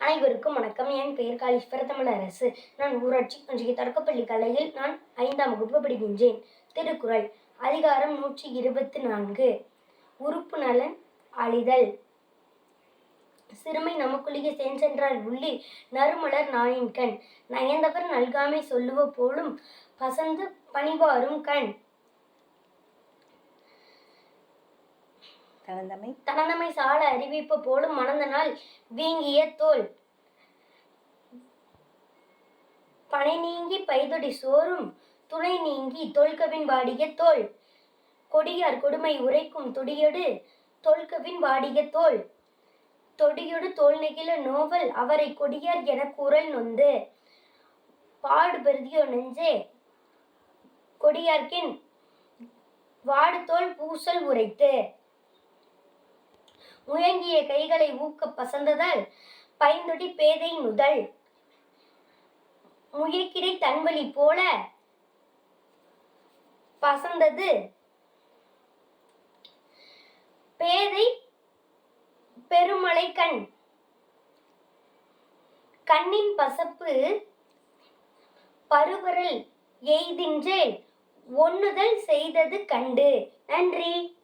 அனைவருக்கும் வணக்கம். என் பெயர் காலீஸ்வர தமிழரசு நான் ஊராட்சி ஒன்றிய தொடக்கப்பள்ளி கலையில் நான் ஐந்தாம் வகுப்பு படிக்கின்றேன். திருக்குறள். அதிகாரம் நூற்றி இருபத்தி நான்கு. உறுப்பு நலன் அழிதல். சிறுமை நமக்குள்ளிய சென்றென்றால் உள்ளி நறுமலர் நாணின் கண். நயந்தவர் நல்காமை சொல்லுவ போலும் பசந்து பணிவாரும் கண். தனந்தமை தனதமை சால அறிவிப்பு போலும் மணந்த நாள் வீங்கிய தோல். பனை நீங்கி பைதொடி சோறும் துணை நீங்கி தொல்கவின் வாடிய தோல். கொடியார் கொடுமை உரைக்கும் துடியொடு தொல்கவின் வாடிய தோல். தொடியொடு தோல் நெகிழ நோவல் அவரை கொடியார் என குரல் நொந்து. பாடு பெருதியோ நெஞ்சே கொடியார்க்கின் வாடு தோல் பூசல் உரைத்து. முயங்கிய கைகளை ஊக்க பசந்ததால் பைந்தொடி பேதை முதல் முயக்கிடை தன்வழி போல பசந்தது. பேதை பெருமலை கண் கண்ணின் பசப்பு பருவரல் எய்தின்றே ஒண்ணுதல் செய்தது கண்டு. நன்றி.